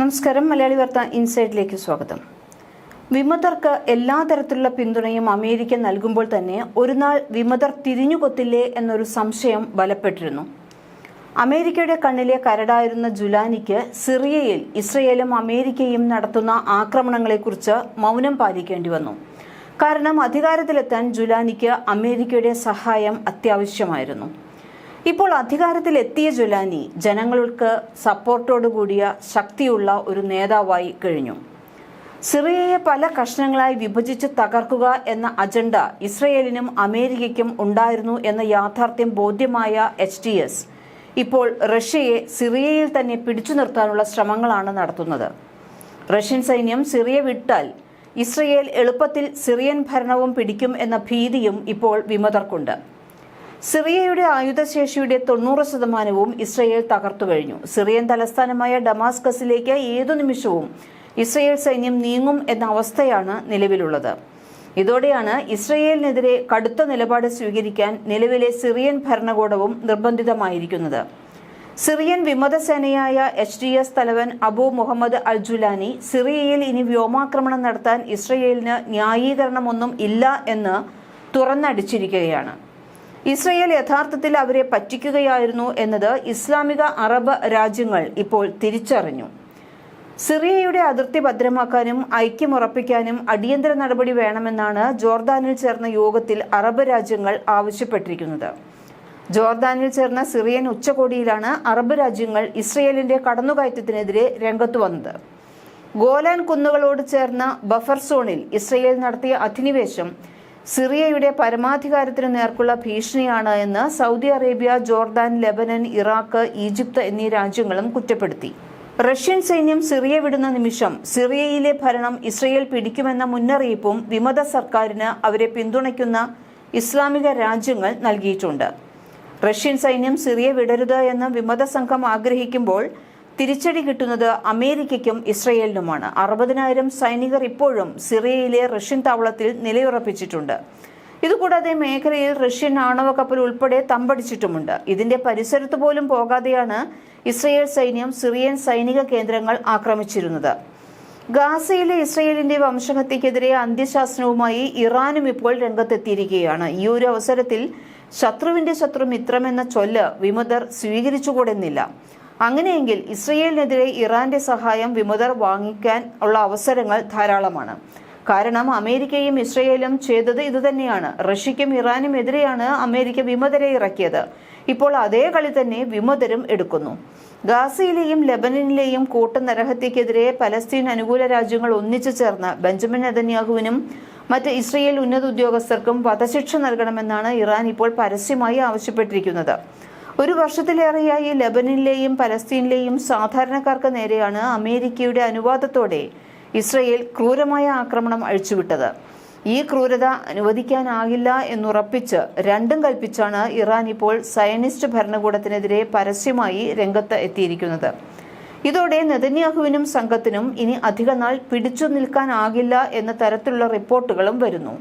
നമസ്കാരം. മലയാളി വാർത്ത ഇൻസൈഡിലേക്ക് സ്വാഗതം. വിമതർക്ക് എല്ലാ തരത്തിലുള്ള പിന്തുണയും അമേരിക്ക നൽകുമ്പോൾ തന്നെ ഒരു നാൾ വിമതർ തിരിഞ്ഞുകൊത്തില്ലേ എന്നൊരു സംശയം ബലപ്പെട്ടിരുന്നു. അമേരിക്കയുടെ കണ്ണിലെ കരടായിരുന്ന ജുലാനിക്ക് സിറിയയിൽ ഇസ്രയേലും അമേരിക്കയും നടത്തുന്ന ആക്രമണങ്ങളെക്കുറിച്ച് മൗനം പാലിക്കേണ്ടി വന്നു. കാരണം അധികാരത്തിലെത്താൻ ജുലാനിക്ക് അമേരിക്കയുടെ സഹായം അത്യാവശ്യമായിരുന്നു. ഇപ്പോൾ അധികാരത്തിലെത്തിയ ജുലാനി ജനങ്ങൾക്ക് സപ്പോർട്ടോടുകൂടിയ ശക്തിയുള്ള ഒരു നേതാവായി കഴിഞ്ഞു. സിറിയയെ പല കഷ്ണങ്ങളായി വിഭജിച്ച് തകർക്കുക എന്ന അജണ്ട ഇസ്രയേലിനും അമേരിക്കയ്ക്കും ഉണ്ടായിരുന്നു എന്ന യാഥാർത്ഥ്യം ബോധ്യമായ എച്ച് ടി എസ് ഇപ്പോൾ റഷ്യയെ സിറിയയിൽ തന്നെ പിടിച്ചു നിർത്താനുള്ള ശ്രമങ്ങളാണ് നടത്തുന്നത്. റഷ്യൻ സൈന്യം സിറിയ വിട്ടാൽ ഇസ്രയേൽ എളുപ്പത്തിൽ സിറിയൻ ഭരണവും പിടിക്കും എന്ന ഭീതിയും ഇപ്പോൾ വിമതർക്കുണ്ട്. സിറിയയുടെ ആയുധശേഷിയുടെ തൊണ്ണൂറ് ശതമാനവും ഇസ്രയേൽ തകർത്തു കഴിഞ്ഞു. സിറിയൻ തലസ്ഥാനമായ ഡമാസ്കസിലേക്ക് ഏതു നിമിഷവും ഇസ്രയേൽ സൈന്യം നീങ്ങും എന്ന അവസ്ഥയാണ് നിലവിലുള്ളത്. ഇതോടെയാണ് ഇസ്രയേലിനെതിരെ കടുത്ത നിലപാട് സ്വീകരിക്കാൻ നിലവിലെ സിറിയൻ ഭരണകൂടവും നിർബന്ധിതമായിരിക്കുന്നത്. സിറിയൻ വിമതസേനയായ എച്ച് ഡി എസ് തലവൻ അബു മുഹമ്മദ് അൽജുലാനി സിറിയയിൽ ഇനി വ്യോമാക്രമണം നടത്താൻ ഇസ്രയേലിന് ന്യായീകരണമൊന്നും ഇല്ല എന്ന് തുറന്നടിച്ചിരിക്കുകയാണ്. ഇസ്രയേൽ യഥാർത്ഥത്തിൽ അവരെ പറ്റിക്കുകയായിരുന്നു എന്നത് ഇസ്ലാമിക അറബ് രാജ്യങ്ങൾ ഇപ്പോൾ തിരിച്ചറിഞ്ഞു. സിറിയയുടെ അതിർത്തി ഭദ്രമാക്കാനും ഐക്യമുറപ്പിക്കാനും അടിയന്തര നടപടി വേണമെന്നാണ് ജോർദാനിൽ ചേർന്ന യോഗത്തിൽ അറബ് രാജ്യങ്ങൾ ആവശ്യപ്പെട്ടിരിക്കുന്നത്. ജോർദാനിൽ ചേർന്ന സിറിയൻ ഉച്ചകോടിയിലാണ് അറബ് രാജ്യങ്ങൾ ഇസ്രയേലിന്റെ കടന്നുകയറ്റത്തിനെതിരെ രംഗത്തു വന്നത്. ഗോലാൻ കുന്നുകളോട് ചേർന്ന ബഫർ സോണിൽ ഇസ്രയേൽ നടത്തിയ അധിനിവേശം സിറിയയുടെ പരമാധികാരത്തിന് നേർക്കുള്ള ഭീഷണിയാണ് എന്ന് Saudi Arabia Jordan Lebanon Iraq Egypt എന്നീ രാജ്യങ്ങളും കുറ്റപ്പെടുത്തി. റഷ്യൻ സൈന്യം സിറിയ വിടുന്ന നിമിഷം സിറിയയിലെ ഭരണം ഇസ്രയേൽ പിടിക്കുമെന്ന മുന്നറിയിപ്പും വിമത സർക്കാരിന് അവരെ പിന്തുണയ്ക്കുന്ന ഇസ്ലാമിക രാജ്യങ്ങൾ നൽകിയിട്ടുണ്ട്. റഷ്യൻ സൈന്യം സിറിയ വിടരുത് എന്ന് വിമത സംഘം ആഗ്രഹിക്കുമ്പോൾ തിരിച്ചടി കിട്ടുന്നത് അമേരിക്കയ്ക്കും ഇസ്രയേലിനുമാണ്. അറുപതിനായിരം സൈനികർ ഇപ്പോഴും സിറിയയിലെ റഷ്യൻ താവളത്തിൽ നിലയുറപ്പിച്ചിട്ടുണ്ട്. ഇതുകൂടാതെ മേഖലയിൽ റഷ്യൻ ആണവ കപ്പൽ ഉൾപ്പെടെ തമ്പടിച്ചിട്ടുമുണ്ട്. ഇതിന്റെ പരിസരത്ത് പോലും പോകാതെയാണ് ഇസ്രയേൽ സൈന്യം സിറിയൻ സൈനിക കേന്ദ്രങ്ങൾ ആക്രമിച്ചിരുന്നത്. ഗാസയിലെ ഇസ്രയേലിന്റെ വംശഹത്യക്കെതിരെ അന്ത്യശാസനവുമായി ഇറാനും ഇപ്പോൾ രംഗത്തെത്തിയിരിക്കുകയാണ്. ഈ ഒരു അവസരത്തിൽ ശത്രുവിന്റെ ശത്രു മിത്രമെന്ന ചൊല്ല് വിമതർ സ്വീകരിച്ചുകൂടെന്നില്ല. അങ്ങനെയെങ്കിൽ ഇസ്രയേലിനെതിരെ ഇറാന്റെ സഹായം വിമതർ വാങ്ങിക്കാൻ ഉള്ള അവസരങ്ങൾ ധാരാളമാണ്. കാരണം അമേരിക്കയും ഇസ്രയേലും ചെയ്തത് ഇതുതന്നെയാണ്. റഷ്യയ്ക്കും ഇറാനും എതിരെയാണ് അമേരിക്ക വിമതരെ ഇറക്കിയത്. ഇപ്പോൾ അതേ കളി തന്നെ വിമതരും എടുക്കുന്നു. ഗാസയിലെയും കൂട്ട കൂട്ടനരഹത്യക്കെതിരെ പലസ്തീൻ അനുകൂല രാജ്യങ്ങൾ ഒന്നിച്ചു ചേർന്ന് ബെഞ്ചമിൻ നെതന്യാഹുവിനും മറ്റ് ഇസ്രയേൽ ഉന്നത ഉദ്യോഗസ്ഥർക്കും വധശിക്ഷ നൽകണമെന്നാണ് ഇറാൻ ഇപ്പോൾ പരസ്യമായി ആവശ്യപ്പെട്ടിരിക്കുന്നത്. ഒരു വർഷത്തിലേറെയായി ലബനിലെയും പലസ്തീനിലെയും സാധാരണക്കാർക്ക് നേരെയാണ് അമേരിക്കയുടെ അനുവാദത്തോടെ ഇസ്രയേൽ ക്രൂരമായ ആക്രമണം അഴിച്ചുവിട്ടത്. ഈ ക്രൂരത അനുവദിക്കാനാകില്ല എന്നുറപ്പിച്ച് രണ്ടും കൽപ്പിച്ചാണ് ഇറാൻ ഇപ്പോൾ സയനിസ്റ്റ് ഭരണകൂടത്തിനെതിരെ പരസ്യമായി രംഗത്ത് എത്തിയിരിക്കുന്നത്. ഇതോടെ നെതന്യാഹുവിനും സംഘത്തിനും ഇനി അധികനാൾ പിടിച്ചു നിൽക്കാനാകില്ല എന്ന തരത്തിലുള്ള റിപ്പോർട്ടുകളും വരുന്നു.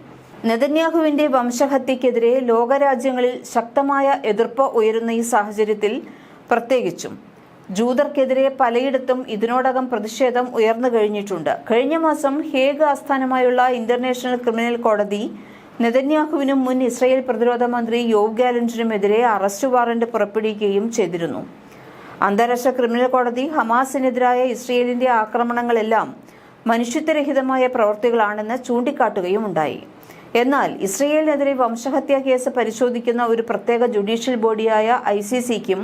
നെതന്യാഹുവിന്റെ വംശഹത്യക്കെതിരെ ലോകരാജ്യങ്ങളിൽ ശക്തമായ എതിർപ്പ് ഉയരുന്ന ഈ സാഹചര്യത്തിൽ പ്രത്യേകിച്ചും ജൂതർക്കെതിരെ പലയിടത്തും ഇതിനോടകം പ്രതിഷേധം ഉയർന്നു കഴിഞ്ഞിട്ടുണ്ട്. കഴിഞ്ഞ മാസം ഹേഗ് ആസ്ഥാനമായുള്ള ഇന്റർനാഷണൽ ക്രിമിനൽ കോടതി നെതന്യാഹുവിനും മുൻ ഇസ്രയേൽ പ്രതിരോധ മന്ത്രി യോവ് ഗാലന്റിനുമെതിരെ അറസ്റ്റ് വാറന്റ് പുറപ്പെടുവിക്കുകയും ചെയ്തിരുന്നു. അന്താരാഷ്ട്ര ക്രിമിനൽ കോടതി ഹമാസിനെതിരായ ഇസ്രയേലിന്റെ ആക്രമണങ്ങളെല്ലാം മനുഷ്യത്വരഹിതമായ പ്രവൃത്തികളാണെന്ന് ചൂണ്ടിക്കാട്ടുകയും ഉണ്ടായി എന്നാൽ ഇസ്രയേലിനെതിരെ വംശഹത്യാ കേസ് പരിശോധിക്കുന്ന ഒരു പ്രത്യേക ജുഡീഷ്യൽ ബോഡിയായ ഐ സി സിക്കും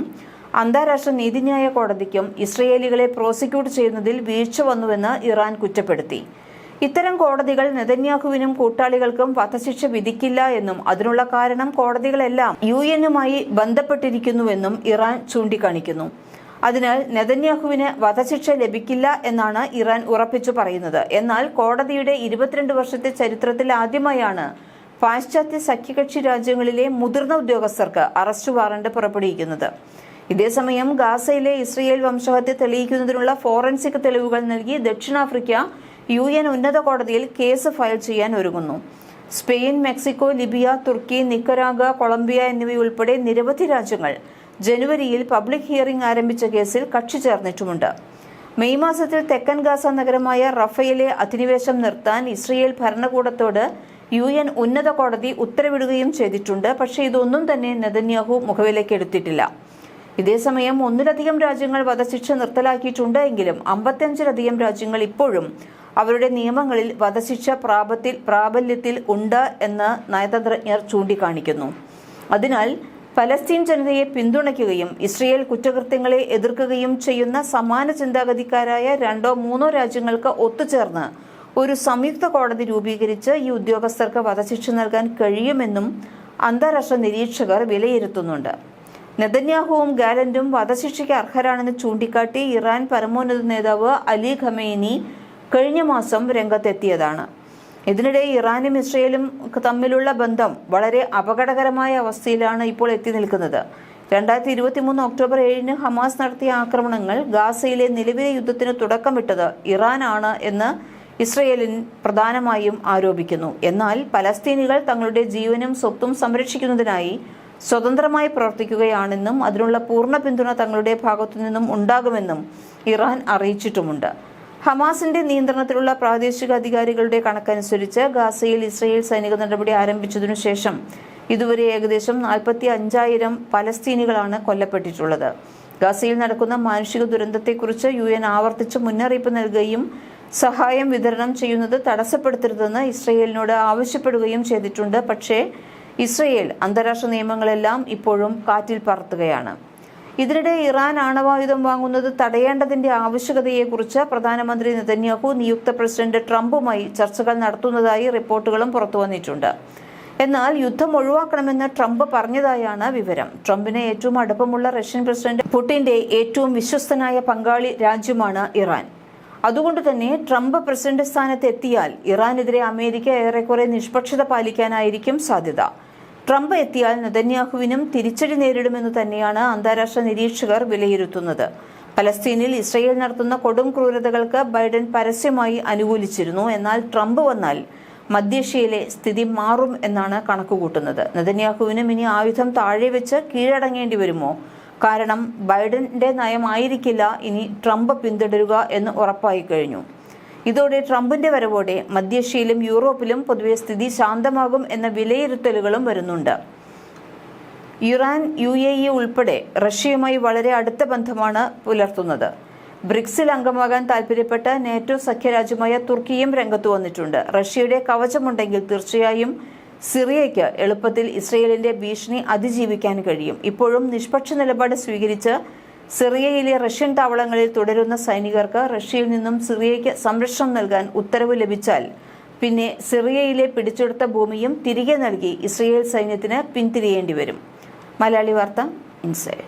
അന്താരാഷ്ട്ര നീതിന്യായ കോടതിക്കും ഇസ്രയേലികളെ പ്രോസിക്യൂട്ട് ചെയ്യുന്നതിൽ വീഴ്ച വന്നുവെന്ന് ഇറാൻ കുറ്റപ്പെടുത്തി. ഇത്തരം കോടതികൾ നെതന്യാഹുവിനും കൂട്ടാളികൾക്കും വധശിക്ഷ വിധിക്കില്ല എന്നും അതിനുള്ള കാരണം കോടതികളെല്ലാം യു എന്നുമായി ബന്ധപ്പെട്ടിരിക്കുന്നുവെന്നും ഇറാൻ ചൂണ്ടിക്കാണിക്കുന്നു. അതിനാൽ നെതന്യാഹുവിന് വധശിക്ഷ ലഭിക്കില്ല എന്നാണ് ഇറാൻ ഉറപ്പിച്ചു പറയുന്നത്. എന്നാൽ കോടതിയുടെ ഇരുപത്തിരണ്ട് വർഷത്തെ ചരിത്രത്തിൽ ആദ്യമായാണ് പാശ്ചാത്യ സഖ്യകക്ഷി രാജ്യങ്ങളിലെ മുതിർന്ന ഉദ്യോഗസ്ഥർക്ക് അറസ്റ്റ് വാറണ്ട് പുറപ്പെടുവിക്കുന്നത്. ഇതേസമയം ഗാസയിലെ ഇസ്രയേൽ വംശഹത്യ തെളിയിക്കുന്നതിനുള്ള ഫോറൻസിക് തെളിവുകൾ നൽകി ദക്ഷിണാഫ്രിക്ക യു എൻ ഉന്നത കോടതിയിൽ കേസ് ഫയൽ ചെയ്യാൻ ഒരുങ്ങുന്നു. Spain Mexico Libya Turkey Nicaragua Colombia എന്നിവയുൾപ്പെടെ നിരവധി രാജ്യങ്ങൾ ജനുവരിയിൽ പബ്ലിക് ഹിയറിംഗ് ആരംഭിച്ച കേസിൽ കക്ഷി ചേർന്നിട്ടുമുണ്ട്. മെയ് മാസത്തിൽ തെക്കൻ ഗാസ നഗരമായ റഫയിലെ അധിനിവേശം നിർത്താൻ ഇസ്രയേൽ ഭരണകൂടത്തോട് യു എൻ ഉന്നത കോടതി ഉത്തരവിടുകയും ചെയ്തിട്ടുണ്ട്. പക്ഷേ ഇതൊന്നും തന്നെ നെതന്യാഹു മുഖവിലേക്ക് എടുത്തിട്ടില്ല. ഇതേസമയം ഒന്നിലധികം രാജ്യങ്ങൾ വധശിക്ഷ നിർത്തലാക്കിയിട്ടുണ്ട് എങ്കിലും അമ്പത്തിയഞ്ചിലധികം രാജ്യങ്ങൾ ഇപ്പോഴും അവരുടെ നിയമങ്ങളിൽ വധശിക്ഷ പ്രാബല്യത്തിൽ ഉണ്ട് എന്ന് നയതന്ത്രജ്ഞർ ചൂണ്ടിക്കാണിക്കുന്നു. അതിനാൽ പലസ്തീൻ ജനതയെ പിന്തുണയ്ക്കുകയും ഇസ്രയേൽ കുറ്റകൃത്യങ്ങളെ എതിർക്കുകയും ചെയ്യുന്ന സമാന ചിന്താഗതിക്കാരായ രണ്ടോ മൂന്നോ രാജ്യങ്ങൾക്ക് ഒത്തുചേർന്ന് ഒരു സംയുക്ത കോടതി രൂപീകരിച്ച് ഈ ഉദ്യോഗസ്ഥർക്ക് വധശിക്ഷ നൽകാൻ കഴിയുമെന്നും അന്താരാഷ്ട്ര നിരീക്ഷകർ വിലയിരുത്തുന്നുണ്ട്. നെതന്യാഹുവും ഗാലന്റും വധശിക്ഷയ്ക്ക് അർഹരാണെന്ന് ചൂണ്ടിക്കാട്ടി ഇറാൻ പരമോന്നത നേതാവ് അലി ഖമേനി കഴിഞ്ഞ മാസം രംഗത്തെത്തിയതാണ്. ഇതിനിടെ ഇറാനും ഇസ്രയേലും തമ്മിലുള്ള ബന്ധം വളരെ അപകടകരമായ അവസ്ഥയിലാണ് ഇപ്പോൾ എത്തി നിൽക്കുന്നത്. രണ്ടായിരത്തി ഇരുപത്തി മൂന്ന് ഒക്ടോബർ ഏഴിന് ഹമാസ് നടത്തിയ ആക്രമണങ്ങൾ ഗാസയിലെ നിലവിലെ യുദ്ധത്തിന് തുടക്കമിട്ടത് ഇറാനാണ് എന്ന് ഇസ്രയേലിൻ പ്രധാനമായും ആരോപിക്കുന്നു. എന്നാൽ പലസ്തീനികൾ തങ്ങളുടെ ജീവനും സ്വത്തും സംരക്ഷിക്കുന്നതിനായി സ്വതന്ത്രമായി പ്രവർത്തിക്കുകയാണെന്നും അതിനുള്ള പൂർണ പിന്തുണ തങ്ങളുടെ ഭാഗത്തു നിന്നും ഉണ്ടാകുമെന്നും ഇറാൻ അറിയിച്ചിട്ടുമുണ്ട്. ഹമാസിന്റെ നിയന്ത്രണത്തിലുള്ള പ്രാദേശിക അധികാരികളുടെ കണക്കനുസരിച്ച് ഗാസയിൽ ഇസ്രയേൽ സൈനിക നടപടി ആരംഭിച്ചതിനു ശേഷം ഇതുവരെ ഏകദേശം നാൽപ്പത്തി അഞ്ചായിരം പലസ്തീനികളാണ് കൊല്ലപ്പെട്ടിട്ടുള്ളത്. ഗാസയിൽ നടക്കുന്ന മാനുഷിക ദുരന്തത്തെക്കുറിച്ച് യു എൻ ആവർത്തിച്ച് മുന്നറിയിപ്പ് നൽകുകയും സഹായം വിതരണം ചെയ്യുന്നത് തടസ്സപ്പെടുത്തരുതെന്ന് ഇസ്രയേലിനോട് ആവശ്യപ്പെടുകയും ചെയ്തിട്ടുണ്ട്. പക്ഷേ ഇസ്രയേൽ അന്താരാഷ്ട്ര നിയമങ്ങളെല്ലാം ഇപ്പോഴും കാറ്റിൽ പറത്തുകയാണ്. ഇതിനിടെ ഇറാൻ ആണവായുധം വാങ്ങുന്നത് തടയേണ്ടതിന്റെ ആവശ്യകതയെക്കുറിച്ച് പ്രധാനമന്ത്രി നെതന്യാഹു നിയുക്ത പ്രസിഡന്റ് ട്രംപുമായി ചർച്ചകൾ നടത്തുന്നതായി റിപ്പോർട്ടുകളും പുറത്തുവന്നിട്ടുണ്ട് എന്നാൽ യുദ്ധം ഒഴിവാക്കണമെന്ന് ട്രംപ് പറഞ്ഞതായാണ് വിവരം. ട്രംപിന് ഏറ്റവും അടുപ്പമുള്ള റഷ്യൻ പ്രസിഡന്റ് പുടിന്റെ ഏറ്റവും വിശ്വസ്തനായ പങ്കാളി രാജ്യമാണ് ഇറാൻ. അതുകൊണ്ട് തന്നെ ട്രംപ് പ്രസിഡന്റ് സ്ഥാനത്ത് എത്തിയാൽ ഇറാനെതിരെ അമേരിക്ക ഏറെക്കുറെ നിഷ്പക്ഷത പാലിക്കാനായിരിക്കും സാധ്യത. ട്രംപ് എത്തിയാൽ നെതന്യാഹുവിനും തിരിച്ചടി നേരിടുമെന്ന് തന്നെയാണ് അന്താരാഷ്ട്ര നിരീക്ഷകർ വിലയിരുത്തുന്നത്. പലസ്തീനിൽ ഇസ്രയേൽ നടത്തുന്ന കൊടും ക്രൂരതകൾക്ക് ബൈഡൻ പരസ്യമായി അനുകൂലിച്ചിരുന്നു. എന്നാൽ ട്രംപ് വന്നാൽ മധ്യേഷ്യയിലെ സ്ഥിതി മാറും എന്നാണ് കണക്കുകൂട്ടുന്നത്. നെതന്യാഹുവിനും ഇനി ആയുധം താഴെ വെച്ച് കീഴടങ്ങേണ്ടി വരുമോ? കാരണം ബൈഡന്റെ നയമായിരിക്കില്ല ഇനി ട്രംപ് പിന്തുടരുക എന്ന് ഉറപ്പായി കഴിഞ്ഞു. ഇതോടെ ട്രംപിന്റെ വരവോടെ മധ്യേഷ്യയിലും യൂറോപ്പിലും പൊതുവെ സ്ഥിതി ശാന്തമാകും എന്ന വിലയിരുത്തലുകളും വരുന്നുണ്ട്. ഇറാൻ യു എ ഇ ഉൾപ്പെടെ റഷ്യയുമായി വളരെ അടുത്ത ബന്ധമാണ് പുലർത്തുന്നത്. ബ്രിക്സിൽ അംഗമാകാൻ താൽപര്യപ്പെട്ട നേറ്റോ സഖ്യരാജ്യമായ തുർക്കിയും രംഗത്ത് വന്നിട്ടുണ്ട്. റഷ്യയുടെ കവചമുണ്ടെങ്കിൽ തീർച്ചയായും സിറിയയ്ക്ക് എളുപ്പത്തിൽ ഇസ്രയേലിന്റെ ഭീഷണി അതിജീവിക്കാൻ കഴിയും. ഇപ്പോഴും നിഷ്പക്ഷ നിലപാട് സ്വീകരിച്ച് സിറിയയിലെ റഷ്യൻ താവളങ്ങളിൽ തുടരുന്ന സൈനികർക്ക് റഷ്യയിൽ നിന്നും സിറിയയ്ക്ക് സംരക്ഷണം നൽകാൻ ഉത്തരവ് ലഭിച്ചാൽ പിന്നെ സിറിയയിലെ പിടിച്ചെടുത്ത ഭൂമിയും തിരികെ നൽകി ഇസ്രയേൽ സൈന്യത്തിന് പിന്തിരിയേണ്ടി വരും. മലയാളി വാർത്ത ഇൻസൈഡ്.